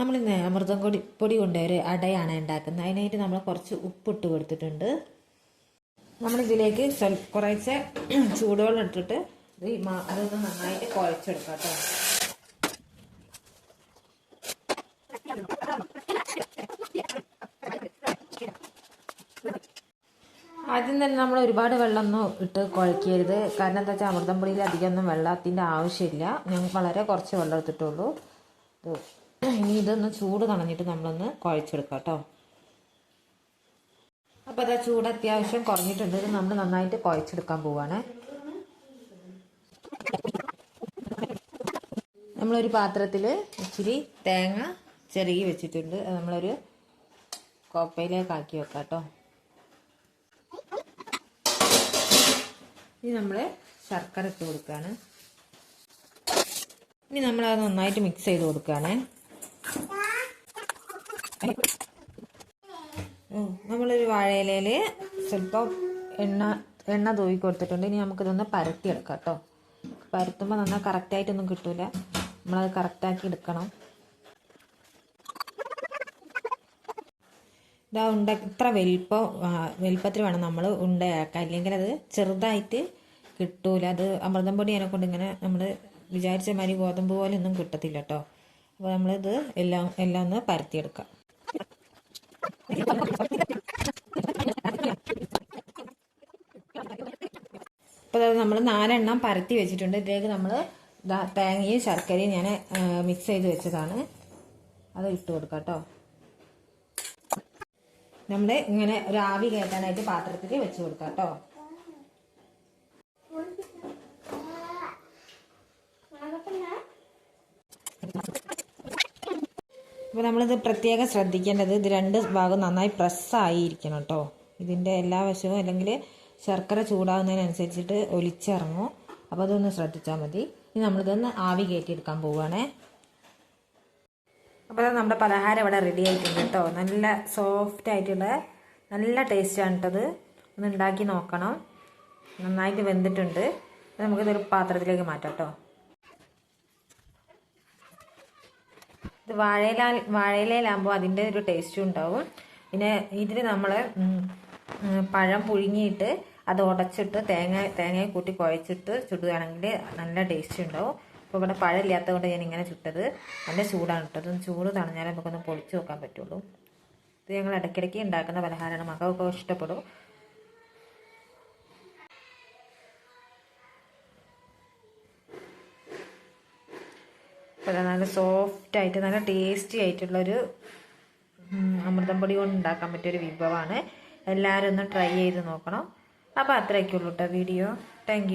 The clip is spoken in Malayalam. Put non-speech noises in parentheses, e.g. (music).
നമ്മൾ അമൃതം പൊടി പൊടി കൊണ്ട് ഒരു അടയാണ് ഉണ്ടാക്കുന്നത്. അതിനായിട്ട് നമ്മൾ കുറച്ച് ഉപ്പിട്ട് കൊടുത്തിട്ടുണ്ട്. നമ്മളിതിലേക്ക് സ്വൽ (clears throat) ചൂടുവെള്ളം ഇട്ടിട്ട് ഇത് അതൊന്ന് നന്നായിട്ട് കുഴച്ചെടുക്കാം കേട്ടോ. ആദ്യം തന്നെ നമ്മൾ ഒരുപാട് വെള്ളമൊന്നും ഇട്ട് കുഴക്കരുത്. കാരണം എന്താ വെച്ചാൽ അമൃതം പൊടിയിൽ അധികമൊന്നും വെള്ളത്തിന്റെ ആവശ്യമില്ല. ഞങ്ങൾക്ക് വളരെ കുറച്ച് വെള്ളം എടുത്തിട്ടുള്ളൂ. ഇനി ഇതൊന്ന് ചൂട് കളഞ്ഞിട്ട് നമ്മളൊന്ന് കുഴച്ചെടുക്കാം കേട്ടോ. അപ്പോൾ അതാ ചൂട് അത്യാവശ്യം കുറഞ്ഞിട്ടുണ്ട്. ഇത് നമ്മൾ നന്നായിട്ട് കുഴച്ചെടുക്കാൻ പോവാണ്. നമ്മളൊരു പാത്രത്തിൽ ഇച്ചിരി തേങ്ങ ചെറുകി വെച്ചിട്ടുണ്ട്. നമ്മളൊരു കോപ്പയിലേക്ക് ആക്കി വെക്കാം കേട്ടോ. ഇനി നമ്മൾ ശർക്കര ഇട്ട് കൊടുക്കുകയാണ് ഇനി നമ്മളത് നന്നായിട്ട് മിക്സ് ചെയ്ത് കൊടുക്കുകയാണേ ഉം, നമ്മളൊരു വാഴയിലയിൽ സ്വല്പം എണ്ണ എണ്ണ തൂവി കൊടുത്തിട്ടുണ്ട്. ഇനി നമുക്കിതൊന്ന് പരത്തിയെടുക്കാം കേട്ടോ. പരത്തുമ്പോൾ നന്നായി കറക്റ്റായിട്ടൊന്നും കിട്ടൂല. നമ്മളത് കറക്റ്റാക്കി എടുക്കണം. ഇതാ ഉണ്ട ഇത്ര വലിപ്പം വലിപ്പത്തിൽ വേണം നമ്മൾ ഉണ്ടയാക്കാൻ അല്ലെങ്കിൽ അത് ചെറുതായിട്ട് കിട്ടൂല. അത് അമൃതം പൊടി അതിനെ കൊണ്ട് ഇങ്ങനെ നമ്മൾ വിചാരിച്ച മാതിരി ഗോതമ്പ് പോലെ ഒന്നും കിട്ടത്തില്ല കേട്ടോ. അപ്പോൾ നമ്മളിത് എല്ലാം എല്ലാം ഒന്ന് പരത്തിയെടുക്കാം. ഇപ്പോൾ നമ്മൾ നാലെണ്ണം പരത്തി വെച്ചിട്ടുണ്ട്. ഇതിലേക്ക് നമ്മൾ തേങ്ങയും ശർക്കരയും ഞാൻ മിക്സ് ചെയ്ത് വെച്ചതാണ്. അത് ഇട്ട് കൊടുക്കാം കേട്ടോ നമ്മൾ ഇങ്ങനെ ഒരു ആവി കയറ്റാനായിട്ട് പാത്രത്തിൽ വെച്ച് കൊടുക്കാം കേട്ടോ അപ്പോൾ നമ്മളിത് പ്രത്യേകം ശ്രദ്ധിക്കേണ്ടത് ഇത് രണ്ട് ഭാഗം നന്നായി പ്രസ്സായിരിക്കണം കേട്ടോ ഇതിന്റെ എല്ലാ വശവും അല്ലെങ്കിൽ ശർക്കര ചൂടാകുന്നതിനനുസരിച്ചിട്ട് ഒലിച്ചിറങ്ങും. അപ്പോൾ അതൊന്ന് ശ്രദ്ധിച്ചാൽ മതി. ഇനി നമ്മളിതൊന്ന് ആവി കയറ്റിയെടുക്കാൻ പോവുകയാണേ. അപ്പോൾ നമ്മുടെ പലഹാരം ഇവിടെ റെഡി ആയിട്ടുണ്ട് കേട്ടോ. നല്ല സോഫ്റ്റ് ആയിട്ടുള്ള നല്ല ടേസ്റ്റാണ് കേട്ടത് ഒന്ന് ഉണ്ടാക്കി നോക്കണം. നന്നായിട്ട് വെന്തിട്ടുണ്ട്. നമുക്കിതൊരു പാത്രത്തിലേക്ക് മാറ്റാം കേട്ടോ. ഇത് വാഴയില വാഴയിലയിലാകുമ്പോൾ അതിന്റെ ഒരു ടേസ്റ്റും ഉണ്ടാവും. പിന്നെ ഇതിൽ നമ്മൾ പഴം പുഴുങ്ങിയിട്ട് അത് ഉടച്ചിട്ട് തേങ്ങ തേങ്ങയെ കൂട്ടി കുഴച്ചിട്ട് ചുടുകയാണെങ്കിൽ നല്ല ടേസ്റ്റ് ഉണ്ടാവും. അപ്പോൾ ഇവിടെ പഴമില്ലാത്തതുകൊണ്ട് കൊണ്ട് ഞാൻ ഇങ്ങനെ ചുട്ടത്. നല്ല ചൂടാണ് ഇട്ടത് ചൂട് തണഞ്ഞാലേ നമുക്കൊന്ന് പൊളിച്ച് നോക്കാൻ പറ്റുള്ളൂ. ഇത് ഞങ്ങൾ ഇടയ്ക്കിടയ്ക്ക് ഉണ്ടാക്കുന്ന പലഹാരമാണ്. മകൾക്ക് ഇഷ്ടപ്പെടും. നല്ല സോഫ്റ്റ് ആയിട്ട് നല്ല ടേസ്റ്റി ആയിട്ടുള്ളൊരു അമൃതം പൊടി കൊണ്ട് ഉണ്ടാക്കാൻ പറ്റിയൊരു വിഭവമാണ്. എല്ലാവരും ഒന്ന് ട്രൈ ചെയ്ത് നോക്കണം. അപ്പോൾ അത്രയൊക്കെ ഉള്ളൂ കേട്ടോ വീഡിയോ താങ്ക്